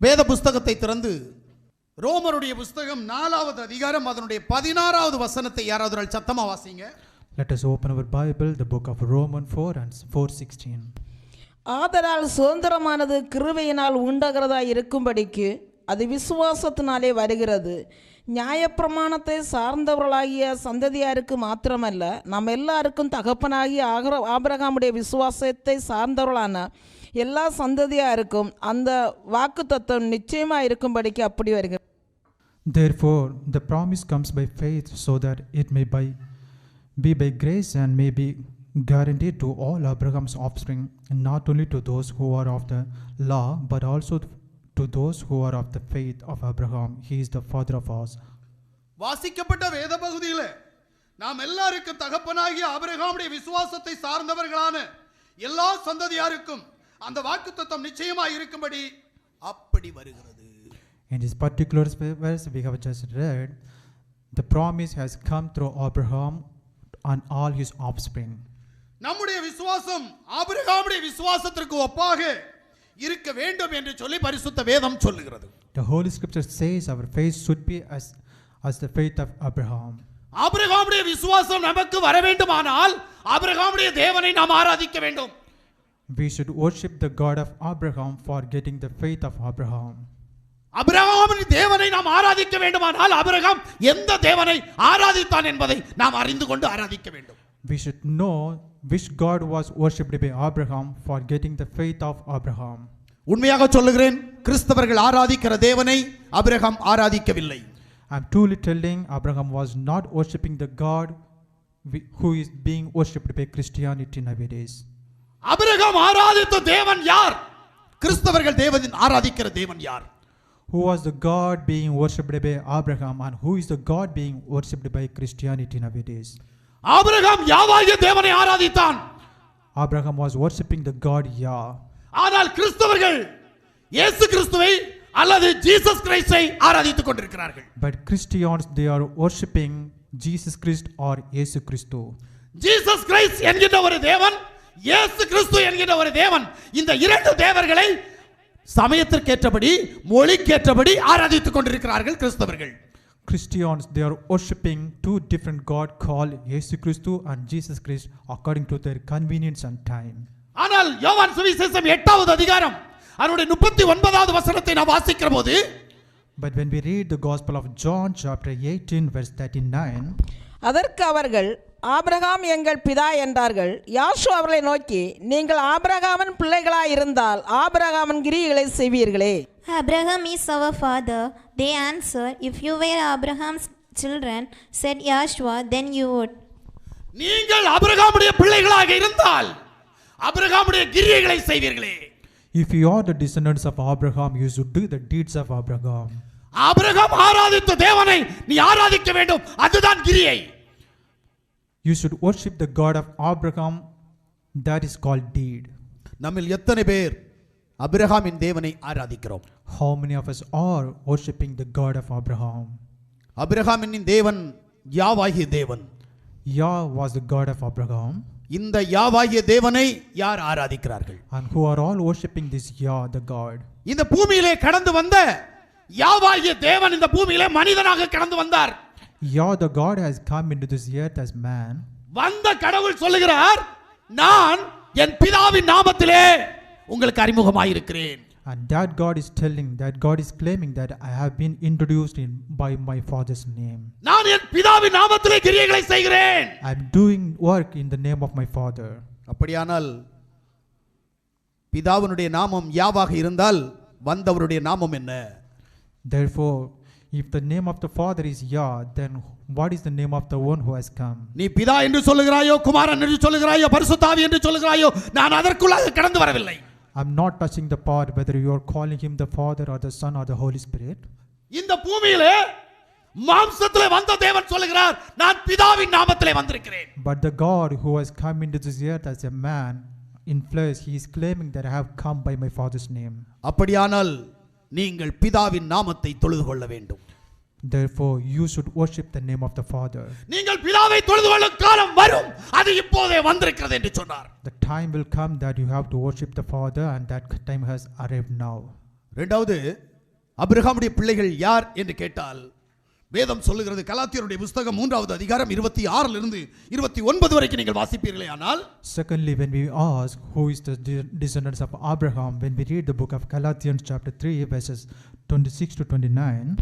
வேத புஸ்தகத்தை திறந்து ரோமருடைய புஸ்தகம் நாலாவது அதிகாரம் அதனுடைய பதினாறாவது வசனத்தை யாராவது ஒரு ஆள் சத்தமா வாசிங்க Let us open our Bible, the book of Romans 4 and 4:16. ஆதலால் சுதந்திரமானது கிருபையினால் உண்டாகிறதா இருக்கும்படிக்கு அது விசுவாசத்தினாலே வருகிறது நியாயப்பிரமாணத்தை சார்ந்தவர்களாகிய சந்ததியாருக்கு மாத்திரமல்ல நம்ம எல்லாருக்கும் தகப்பனாகிய ஆகிற ஆபிரகாமுடைய விசுவாசத்தை சார்ந்தவர்களான எல்லா சந்ததியாருக்கும் அந்த வாக்கு தத்துவம் நிச்சயமாக இருக்கும்படிக்கு அப்படி வருகிறது Therefore, the promise comes by faith so that it may by, be by grace and may be guaranteed to all Abraham's offspring, not only to those who are of the law, but also to those who are of the faith of Abraham. He is the father of us. வாசிக்கப்பட்ட வேத பகுதியில நாம் எல்லாருக்கும் தகப்பனாகிய ஆபிரகாமுடைய விசுவாசத்தை சார்ந்தவர்களான எல்லா சந்ததியாருக்கும் அந்த வாக்குத்தத்தம் நிச்சயமாய் இருக்கும்படி அப்படி வருகிறது In this particular sp- verse we have just read, the promise has come through Abraham and all his offspring. நம்முடைய விசுவாசம் ஆபிரகாமுடைய விசுவாசத்திற்கு ஒப்பாக இருக்க வேண்டும் என்று சொல்லி பரிசுத்த வேதம் சொல்லுகிறது The Holy Scripture says our faith should be as, as the faith of Abraham. ஆபிரகாமுடைய விசுவாசம் நமக்கு வர வேண்டுமானால் ஆபிரகாமுடைய தேவனை நாம் ஆராதிக்க வேண்டும் We should worship the God of Abraham for getting the faith of Abraham. அபிரகாமின் தேவனை நாம் ஆராதிக்க வேண்டுமானால் அபிரகாம் எந்த தேவனை ஆராதித்தான் என்பதை நாம் அறிந்து கொண்டு ஆராதிக்க வேண்டும் We should know which God was worshipped by Abraham for getting the faith of Abraham. உண்மையாக சொல்லுகிறேன் கிறிஸ்தவர்கள் ஆராதிக்கிற தேவனை Abraham ஆராதிக்கவில்லை I'm truly telling Abraham was not worshipping the God who is being worshipped by Christianity nowadays. Abraham ஆராதித்த தேவன் யார் கிறிஸ்தவர்கள் தேவன் ஆராதிக்கிற தேவன் யார் Who was the God being worshipped by Abraham and who is the God being worshipped by Christianity nowadays? Abraham யாவாகிய தேவனை ஆராதித்தான் Abraham was worshipping the God Yah. ஆனால் கிறிஸ்தவர்கள் இயேசு கிறிஸ்துவை அல்லது ஜீசஸ் கிரைஸ்டை ஆராதித்துக் கொண்டிருக்கிறார்கள் But Christians, they are worshipping Jesus Christ or Yesu Christo. Jesus Christ என்கின்ற ஒரு தேவன் இயேசு கிறிஸ்து என்கின்ற ஒரு தேவன் இந்த இரண்டு தேவர்களை சமயத்திற்கேற்றபடி மொழிக்கேற்றபடி ஆராதித்துக் கொண்டிருக்கிறார்கள் கிறிஸ்தவர்கள் Christians, they are worshipping two different God called Yesu Christo and Jesus Christ according to their convenience and time. ஆனால் யோவான் சுவிசேஷம் எட்டாவது அதிகாரம் அதனுடைய முப்பத்தி ஒன்பதாவது வசனத்தை நாம் வாசிக்கிற போது But when we read the Gospel of John, chapter 18, verse 39, அதற்கு அவர்கள் ஆபிரகாம் எங்கள் பிதா என்றார்கள் யாஷு அவர்களை நோக்கி நீங்கள் ஆபிரகாமின் பிள்ளைகளாய் இருந்தால் ஆபிரகாமின் கிரிகளை செய்வீர்களே Abraham is our father. They answered, If you were Abraham's children, said Yahshua, then you would. நீங்கள் அபிரகாமுடைய பிள்ளைகளாக இருந்தால் அபிரகாமுடைய கிரியைகளை செய்வீர்களே if you are the descendants of Abraham, you should do the deeds of Abraham. Abraham ஆராதித்த தேவனை நீ ஆராதிக்க வேண்டும் அதுதான் கிரியை You should worship the God of Abraham, that is called deed. நம்மில் எத்தனை பேர் அபிரகாமின் தேவனை ஆராதிக்கிறோம் How many of us are worshipping the God of Abraham? அபிரகாமின் தேவன் யாவாகிய தேவன் Yah was the God of Abraham, இந்த யாவாகிய தேவனை யார் ஆராதிக்கிறார்கள் and who are all worshipping this Yah, the God. இந்த பூமியிலே கடந்து வந்த யாவாகிய தேவன் இந்த பூமியிலே மனிதனாக கடந்து வந்தார் Yah, the God, has come into this earth as man, வந்த கடவுள் சொல்லுகிறார் நான் என் பிதாவின் நாமத்திலே உங்களுக்கு அறிமுகமாயிருக்கிறேன் and that God is telling, that God is claiming that I have been introduced in by my Father's name. நான் என் பிதாவின் நாமத்திலே கிரியைகளை செய்கிறேன் I'm doing work in the name of my Father. அப்படியானால் பிதாவினுடைய நாமம் யாவாக இருந்தால் வந்தவருடைய நாமம் என்ன Therefore, if the name of the Father is Yah, then what is the name of the one who has come? நீ பிதா என்று சொல்லுகிறாயோ குமாரன் என்று சொல்லுகிறாயோ பரிசுத்தாவி என்று சொல்லுகிறாயோ நான் அதற்குள்ளாக கடந்து வரவில்லை I'm not touching the part whether you are calling him the Father or the Son or the Holy Spirit. இந்த பூமியிலே மாம்சத்திலே வந்த தேவன் சொல்லுகிறார் நான் பிதாவின் நாமத்திலே வந்திருக்கிறேன் But the God who has come into this earth as a man in flesh, he is claiming that I have come by my Father's name. அப்படியானால் நீங்கள் பிதாவின் நாமத்தை தொழுது கொள்ள வேண்டும் Therefore, you should worship the name of the Father. நீங்கள் பிதாவை தொழுது கொள்ளும் காலம் வரும் அது இப்போதே வந்திருக்கிறது என்று சொன்னார் The time will come that you have to worship the Father, and that time has arrived now. ரெண்டாவது அபிரகாமுடைய பிள்ளைகள் யார் என்று கேட்டால் வேதம் சொல்லுகிறது கலாத்தியருடைய புஸ்தகம் மூன்றாவது அதிகாரம் இருபத்தி ஆறிலிருந்து இருபத்தி ஒன்பது வரைக்கும் நீங்கள் வாசிப்பீர்களே. ஆனால் Secondly, when we ask who is the de- descendants of Abraham, when we read the book of Galatians chapter 3 verses 26 to 29,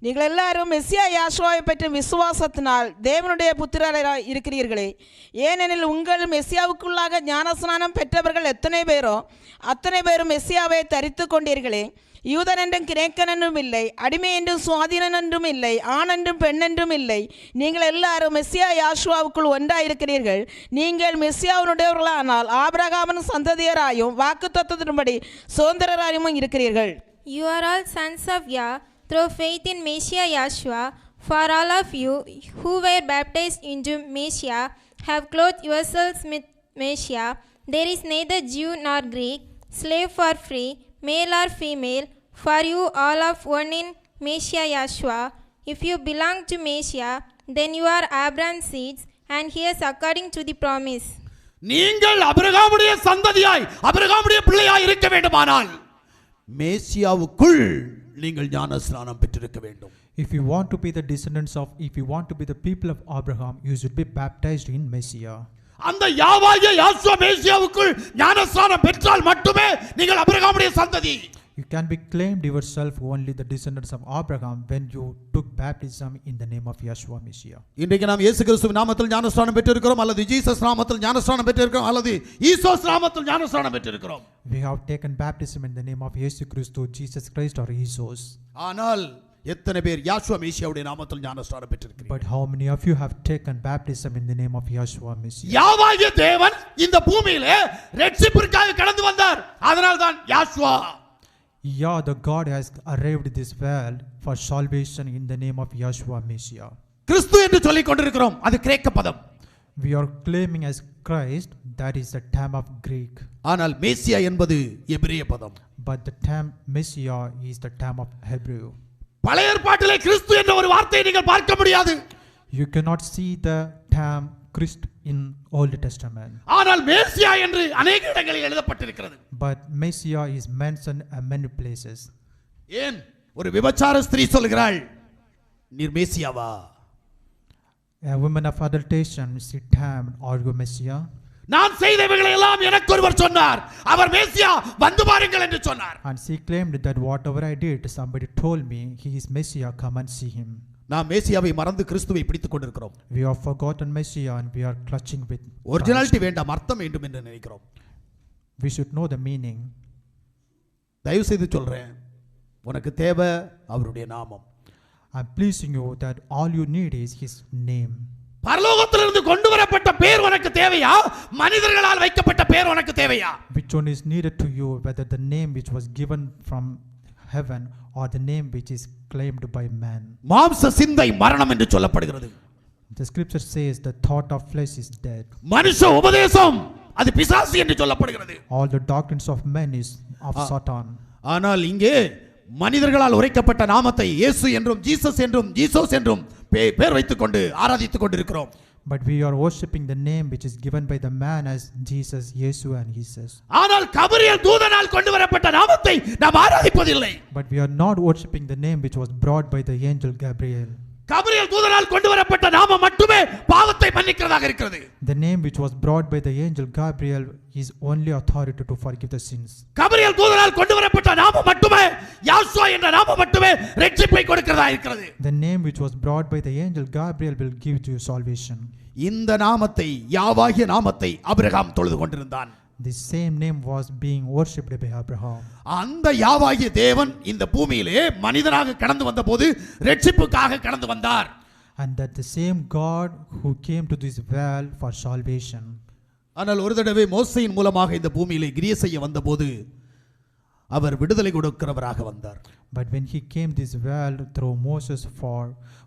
நீங்கள் எல்லாரும் மெஸ்ஸியா யாசுவாவை பற்றி விசுவாசத்தினால் தேவனுடைய புத்திரராய் இருக்கிறீர்களே. ஏனெனில் உங்கள் மெஸ்ஸியாவுக்குள்ளாக ஞானஸ்நானம் பெற்றவர்கள் எத்தனை பேரோ அத்தனை பேரும் மெஸ்ஸியாவை தரித்து கொண்டீர்களே. யூதன் என்றும் கிரேக்கன் என்றும் இல்லை அடிமை என்றும் சுவாதீனன் என்றும் இல்லை ஆண் என்றும் பெண் என்றும் இல்லை நீங்கள் எல்லாரும் மெஸ்ஸியா யாசுவாவுக்குள் ஒன்றாயிருக்கிறீர்கள் நீங்கள் மெஸ்ஸியாவினுடையவர்களானால் ஆபிரகாமன் சந்ததியராயும் வாக்குத்தத்தத்தின்படி சுதந்திரராயும் இருக்கிறீர்கள் You are all sons of Yah through faith in Messiah Yahshua. For all of you who were baptized into Messiah have clothed yourselves with Messiah. There is neither Jew nor Greek, slave or free, male or female, for you all of one in Messiah Yahshua. If you belong to Messiah, then you are Abraham's seeds and heirs according to the promise. நீங்கள் அபிரகாமுடைய சந்ததியாய் அபிரகாமுடைய பிள்ளையாய் இருக்க வேண்டுமானால் மேசியாவுக்குள் நீங்கள் ஞானஸ்நானம் பெற்றிருக்க வேண்டும் if you want to be the descendants of, if you want to be the people of Abraham, you should be baptized in Messiah. அந்த யாவாகிய யாசுவா மேசியாவுக்குள் ஞானஸ்நானம் பெற்றால் மட்டுமே நீங்கள் அபிரகாமுடைய சந்ததி You can be claimed yourself only the descendants of Abraham when you took baptism in the name of Yeshua Messiah. இன்றைக்கு நாம் இயேசு கிறிஸ்துவ நாமத்தில் ஞானஸ்நானம் பெற்றிருக்கிறோம் அல்லது ஜீசஸ் நாமத்தில் ஞானஸ்நானம் பெற்றிருக்கிறோம் அல்லது ஈசோஸ் நாமத்தில் ஞானஸ்நானம் பெற்றிருக்கிறோம் We have taken baptism in the name of Jesus Christ, Jesus Christ or Jesus. ஆனால் எத்தனை பேர் யாசுவா மேசியாவுடைய நாமத்தில் ஞானஸ்நானம் பெற்றிருக்கிறீர்கள் But how many of you have taken baptism in the name of Yeshua Messiah? யாவாகிய தேவன் இந்த பூமியிலே ரட்சிப்பிற்காக கடந்து வந்தார் அதனால்தான் யாசுவா Yeah, the God has arrived this world for salvation in the name of Yeshua Messiah. கிறிஸ்து என்று சொல்லிக் கொண்டிருக்கிறோம் அது கிரேக்க பதம் We are claiming as Christ, that is the term of Greek. ஆனால் மேசியா என்பது எபிரிய பதம் But the term Messiah is the term of Hebrew. பழைய ஏற்பாட்டிலே கிறிஸ்து என்ற ஒரு வார்த்தையை நீங்கள் பார்க்க முடியாது You cannot see the term Christ in Old Testament. ஆனால் மேசியா என்று அநேக இடங்களில் எழுதப்பட்டிருக்கிறது But Messiah is mentioned at many places. ஏன் ஒரு விபச்சார ஸ்திரீ சொல்கிறாள் நீர் மேசியாவா A woman of adulteration, she termed, Are you Messiah? நான் செய்தவைகளை எல்லாம் எனக்கு ஒருவர் சொன்னார் அவர் மேசியா வந்து பாருங்கள் என்று சொன்னார் And she claimed that whatever I did, somebody told me he is Messiah, come and see him. நாம் மேசியாவை மறந்து கிறிஸ்துவை பிடித்துக் கொண்டிருக்கிறோம் We have forgotten Messiah and we are clutching with. Christ. Originality வேண்டாம் அர்த்தம் வேண்டும் என்று நினைக்கிறோம் We should know the meaning. தயவு செய்து சொல்றேன் உனக்கு தேவை அவருடைய நாமம் I'm pleasing you that all you need is his name. பரலோகத்திலிருந்து கொண்டு வரப்பட்ட பேர் உனக்கு தேவையா மனிதர்களால் வைக்கப்பட்ட பேர் உனக்கு தேவையா Which one is needed to you, whether the name which was given from heaven or the name which is claimed by man? மாம்ச சிந்தை மரணம் என்று சொல்லப்படுகிறது The scripture says the thought of flesh is dead. மனுஷ உபதேசம் அது பிசாசு என்று சொல்லப்படுகிறது All the doctrines of men is of Satan. ஆனால் இங்கே மனிதர்களால் உரைக்கப்பட்ட நாமத்தை இயேசு என்றும் ஜீசஸ் என்றும் ஜீசோஸ் என்றும் பேர் வைத்துக் கொண்டு ஆராதித்துக் கொண்டிருக்கிறோம் But we are worshipping the name which is given by the man as Jesus, Yesu, and Jesus. ஆனால் கபரியல் தூதனால் கொண்டு வரப்பட்ட நாமத்தை நாம் ஆராதிப்பதில்லை But we are not worshipping the name which was brought by the angel Gabriel. Gabriel தூதனால் கொண்டு வரப்பட்ட நாமம் மட்டுமே பாவத்தை மன்னிக்கிறதாக இருக்கிறது The name which was brought by the angel Gabriel is only authority to forgive the sins. Gabriel தூதனால் கொண்டு வரப்பட்ட நாமம் மட்டுமே யாசுவா என்ற நாமம் மட்டுமே ரட்சிப்பை கொடுக்கிறதா இருக்கிறது The name which was brought by the angel Gabriel will give you salvation. இந்த நாமத்தை யாவாகிய நாமத்தை அபிரகாம் தொழுது கொண்டிருந்தான் The same name was being worshipped by Abraham. அந்த யாவாகிய தேவன் இந்த பூமியிலே மனிதனாக கடந்து வந்தபோது ரட்சிப்புக்காக கடந்து வந்தார் And that the same God who came to this world for salvation. ஆனால் ஒரு தடவை மோசையின் மூலமாக இந்த பூமியிலே கிரிய செய்ய வந்தபோது அவர் விடுதலை கொடுக்கிறவராக வந்தார் But when he came this world through Moses for,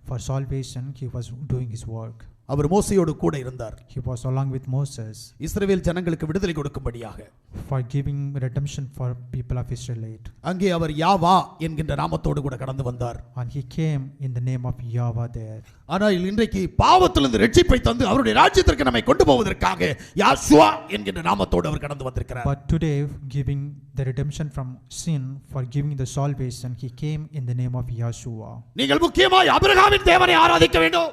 for salvation, he was doing his work. அவர் மோசையோடு கூட இருந்தார் He was along with Moses இஸ்ரவேல் ஜனங்களுக்கு விடுதலை கொடுக்கும்படியாக for giving redemption for people of Israelite. அங்கே அவர் யாவா என்கின்ற நாமத்தோடு கூட கடந்து வந்தார் And he came in the name of Yahweh there. ஆனால் இன்றைக்கு பாவத்திலிருந்து ரட்சிப்பை தந்து அவருடைய ராஜ்யத்திற்கு நம்மை கொண்டு போவதற்காக யாசுவா என்கின்ற நாமத்தோடு அவர் கடந்து வந்திருக்கிறார் But today, giving the redemption from sin, for giving the salvation, he came in the name of Yahshua. நீங்கள் முக்கியமாய் அபிரகாமின் தேவனை ஆராதிக்க வேண்டும்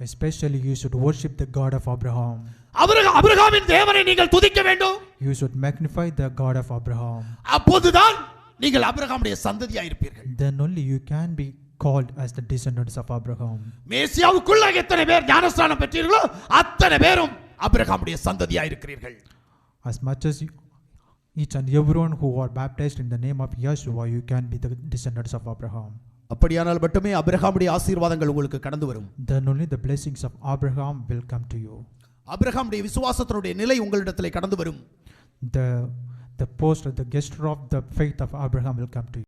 Especially, you should worship the God of Abraham. அபிரகா அபிரகாமின் தேவனை நீங்கள் துதிக்க வேண்டும் You should magnify the God of Abraham. அப்போதுதான் நீங்கள் அபிரகாமுடைய சந்ததியா இருப்பீர்கள் Then only you can be called as the descendants of Abraham. மேசியாவுக்குள்ள எத்தனை பேர் ஞானஸ்நானம் பெற்றீர்களோ அத்தனை பேரும் அபிரகாமுடைய சந்ததியா இருக்கிறீர்கள் As much as you, each and everyone who are baptized in the name of Yahshua, you can be the descendants of Abraham. அப்படியானால் மட்டுமே அபிரகாமுடைய ஆசீர்வாதங்கள் உங்களுக்கு கடந்து வரும் Then only the blessings of Abraham will come to you. அபிரகாமுடைய விசுவாசத்தினுடைய நிலை உங்களிடத்திலே கடந்து வரும் The the post, the gesture of the faith of Abraham will come to you.